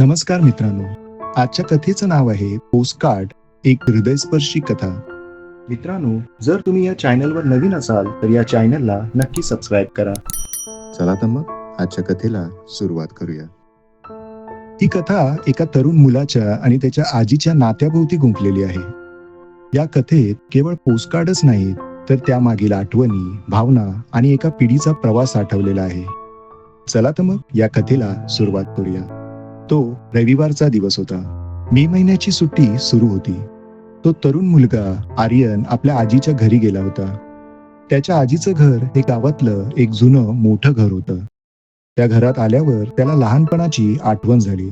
नमस्कार मित्रांनो. आजच्या कथेचं नाव आहे पोस्टकार्ड एक हृदयस्पर्शी कथा. मित्रांनो जर तुम्ही या चॅनलवर नवीन असाल तर या चॅनलला नक्की सबस्क्राईब करा. चला तर मग आजच्या कथेला सुरुवात करूया. ही कथा एका तरुण मुलाच्या आणि त्याच्या आजीच्या नात्याभोवती गुंफलेली आहे. या कथेत केवळ पोस्टकार्डच नाहीत तर त्यामागील आठवणी भावना आणि एका पिढीचा प्रवास आठवलेला आहे. चला तर मग या कथेला सुरुवात करूया. तो रविवारचा दिवस होता. मे महिन्याची सुट्टी सुरू होती. तो तरुण मुलगा आर्यन आपल्या आजीच्या घरी गेला होता. त्याच्या आजीचं घर हे गावातलं एक जुनं मोठं घर होतं. त्या घरात आल्यावर त्याला लहानपणाची आठवण झाली.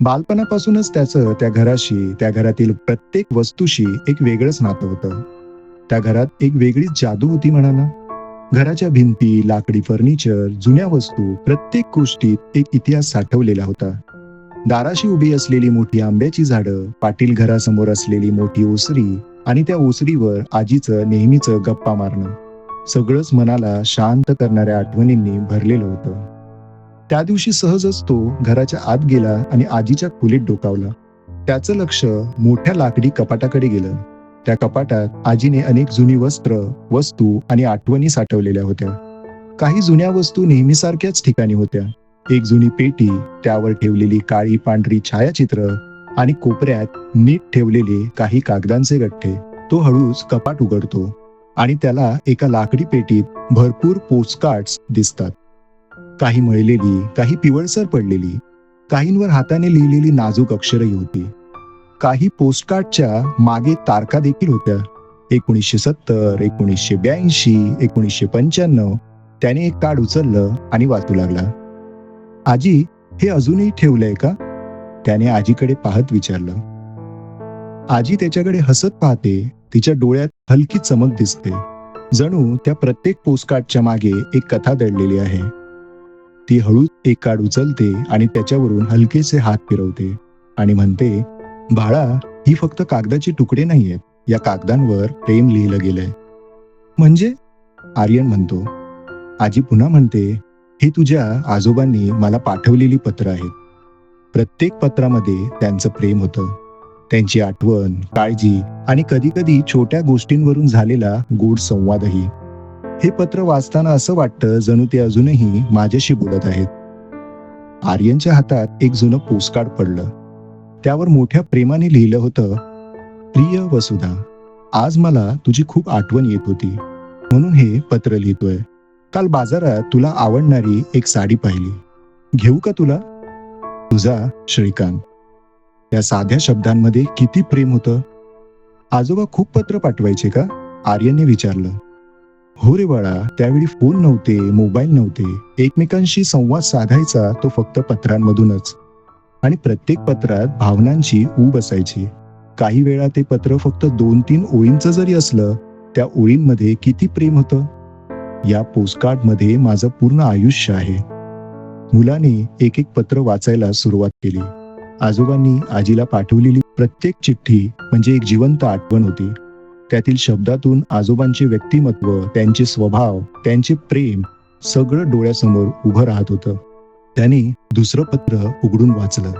बालपणापासूनच त्याचं त्या घराशी त्या घरातील प्रत्येक वस्तूशी एक वेगळंच नातं होतं. त्या घरात एक वेगळीच जादू होती म्हणा ना घराच्या भिंती लाकडी फर्निचर जुन्या वस्तू प्रत्येक गोष्टीत एक इतिहास साठवलेला होता. दाराशी उभी असलेली मोठी आंब्याची झाडं पाटील घरासमोर असलेली मोठी ओसरी आणि त्या ओसरीवर आजीचं नेहमीचं गप्पा मारणं. सगळंच मनाला शांत करणाऱ्या आठवणींनी भरलेलं होतं. त्या दिवशी सहजच तो घराच्या आत गेला आणि आजीच्या खोलीत डोकावला. त्याचं लक्ष मोठ्या लाकडी कपाटाकडे गेलं. त्या कपाटात आजीने अनेक जुनी वस्त्र वस्तू आणि आठवणी साठवलेल्या होत्या. काही जुन्या वस्तू नेहमीसारख्याच ठिकाणी होत्या. एक जुनी पेटी त्यावर ठेवलेली काळी पांढरी छायाचित्र आणि कोपऱ्यात नीट ठेवलेले काही कागदांचे गठ्ठे तो हळूच कपाट उघडतो आणि त्याला एका लाकडी पेटीत भरपूर पोस्टकार्ड्स दिसतात. काही मळलेली काही पिवळसर पडलेली काहींवर हाताने लिहिलेली नाजूक अक्षरही होती. काही पोस्टकार्डच्या मागे तारखा देखील होत्या. एकोणीसशे सत्तर एकोणीसशे ब्याऐंशी एकोणीसशे पंच्याण्णव त्याने एक कार्ड उचललं आणि वाचू लागला. आजी हे अजूनही ठेवलंय का? त्याने आजीकडे पाहत विचारलं. आजी त्याच्याकडे हसत पाहते तिच्या डोळ्यात हलकी चमक दिसते. जणू त्या प्रत्येक पोस्टकार्डच्या मागे एक कथा दडलेली आहे. ती हळूच एक कार्ड उचलते आणि त्याच्यावरून हलकेसे हात फिरवते आणि म्हणते बाळा ही फक्त कागदाचे तुकडे नाहीयेत. या कागदांवर प्रेम लिहिलं गेलंय. म्हणजे? आर्यन म्हणतो. आजी पुन्हा म्हणते ही तुझ्या आजोबांनी मला पाठवलेली पत्र आहेत. प्रत्येक पत्रामध्ये त्यांचं प्रेम होतं. त्यांची आठवण काळजी आणि कधी कधी छोट्या गोष्टींवरून झालेला गोड संवादही. हे पत्र वाचताना असं वाटतं जणू ते अजूनही माझ्याशी बोलत आहेत. आर्यनच्या हातात एक जुनं पोस्टकार्ड पडलं. त्यावर मोठ्या प्रेमाने लिहिलं होतं प्रिय वसुधा आज मला तुझी खूप आठवण येत होती. म्हणून हे पत्र लिहितोय. काल बाजारात तुला आवडणारी एक साडी पाहिली. घेऊ का तुला? तुझा श्रीकांत. त्या साध्या शब्दांमध्ये किती प्रेम होतं? आजोबा खूप पत्र पाठवायचे का? आर्यनने विचारलं. हो रे बाळा त्यावेळी फोन नव्हते मोबाईल नव्हते. एकमेकांशी संवाद साधायचा तो फक्त पत्रांमधूनच. आणि प्रत्येक पत्रात भावनांची ऊब असायची. काही वेळा ते पत्र फक्त दोन तीन ओळींचं जरी असलं त्या ओळींमध्ये किती प्रेम होतं? या पोस्टकार्डमध्ये माझं पूर्ण आयुष्य आहे. मुलाने एक एक पत्र वाचायला सुरुवात केली. आजोबांनी आजीला पाठवलेली प्रत्येक चिठ्ठी म्हणजे एक जिवंत आठवण होती. त्यातील शब्दातून आजोबांचे व्यक्तिमत्व त्यांचे स्वभाव त्यांचे प्रेम सगळं डोळ्यासमोर उभं राहत होतं. त्याने दुसरं पत्र उघडून वाचलं.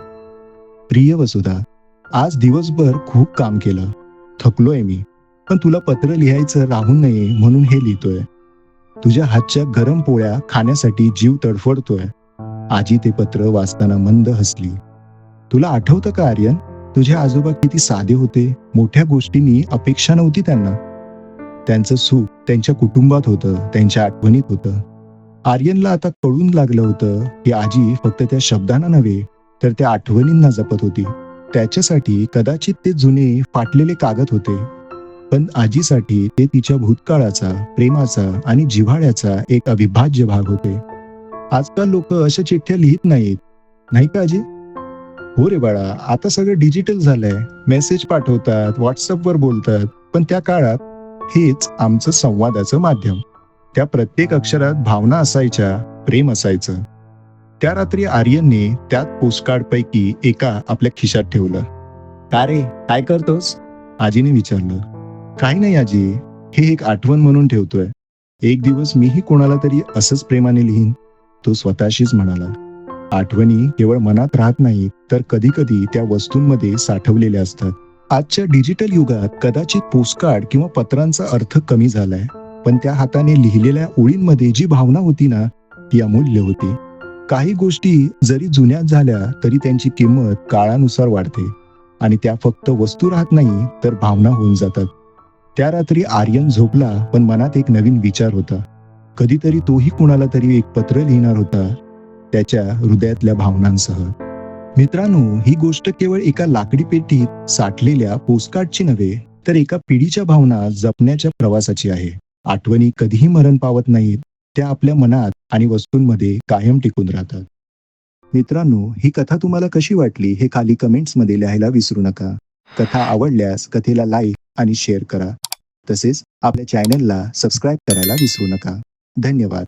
प्रिय वसुधा आज दिवसभर खूप काम केलं. थकलोय मी. पण तुला पत्र लिहायचं राहून नये म्हणून हे लिहितोय. तुझ्या हातच्या गरम पोळ्या खाण्यासाठी जीव तडफडतोय. आजी ते पत्र वाचताना मंद हसली. तुला आठवतं का आर्यन? तुझे आजोबा किती साधे होते. मोठ्या गोष्टींनी अपेक्षा नव्हती त्यांना. त्यांचं सुख त्यांच्या कुटुंबात होतं त्यांच्या आठवणीत होतं. आर्यनला आता कळून लागलं होतं की आजी फक्त त्या शब्दांना नव्हे तर त्या आठवणींना जपत होती. त्याच्यासाठी कदाचित ते जुने फाटलेले कागद होते. पण आजीसाठी ते तिच्या भूतकाळाचा प्रेमाचा आणि जिव्हाळ्याचा एक अविभाज्य भाग होते. आजकाल लोक अशा चिठ्ठ्या लिहित नाहीत. नाही का आजी? हो रे बाळा आता सगळं डिजिटल झालंय. मेसेज पाठवतात व्हॉट्सअपवर बोलतात पण त्या काळात हेच आमचं संवादाचं माध्यम. त्या प्रत्येक अक्षरात भावना असायच्या प्रेम असायचं. त्या रात्री आर्यनने त्यात पोस्टकार्ड पैकी एका आपल्या खिशात ठेवलं. का रे काय करतोस? आजीने विचारलं. काही नाही आजी हे एक आठवण म्हणून ठेवतोय. एक दिवस मीही कोणाला तरी असंच प्रेमाने लिहीन तो स्वतःशीच म्हणाला आठवणी केवळ मनात राहत नाही तर कधी कधी त्या वस्तूंमध्ये साठवलेल्या असतात. आजच्या डिजिटल युगात कदाचित पोस्टकार्ड किंवा पत्रांचा अर्थ कमी झालाय पण त्या हाताने लिहिलेल्या ओळींमध्ये जी भावना होती ना ती अमूल्य होती. काही गोष्टी जरी जुन्या झाल्या तरी त्यांची किंमत काळानुसार वाढते. आणि त्या फक्त वस्तू राहत नाही तर भावना होऊन जातात. त्या रात्री आर्यन झोपला पण मनात एक नवीन विचार होता. कधीतरी तोही कुणाला तरी एक पत्र लिहिणार होता त्याच्या हृदयातल्या भावनांसह. मित्रांनो ही गोष्ट केवळ एका लाकडी पेटीत साठलेल्या पोस्टकार्डची नव्हे तर एका पिढीच्या भावना जपण्याच्या प्रवासाची आहे. आठवणी कधीही मरण पावत नाहीत त्या आपल्या मनात आणि वस्तूंमध्ये कायम टिकून राहतात. मित्रांनो ही कथा तुम्हाला कशी वाटली हे खाली कमेंट्समध्ये लिहायला विसरू नका. कथा आवडल्यास कथेला लाईक आणि शेअर करा. तसेच आपल्या चॅनलला सबस्क्राईब करायला विसरू नका. धन्यवाद.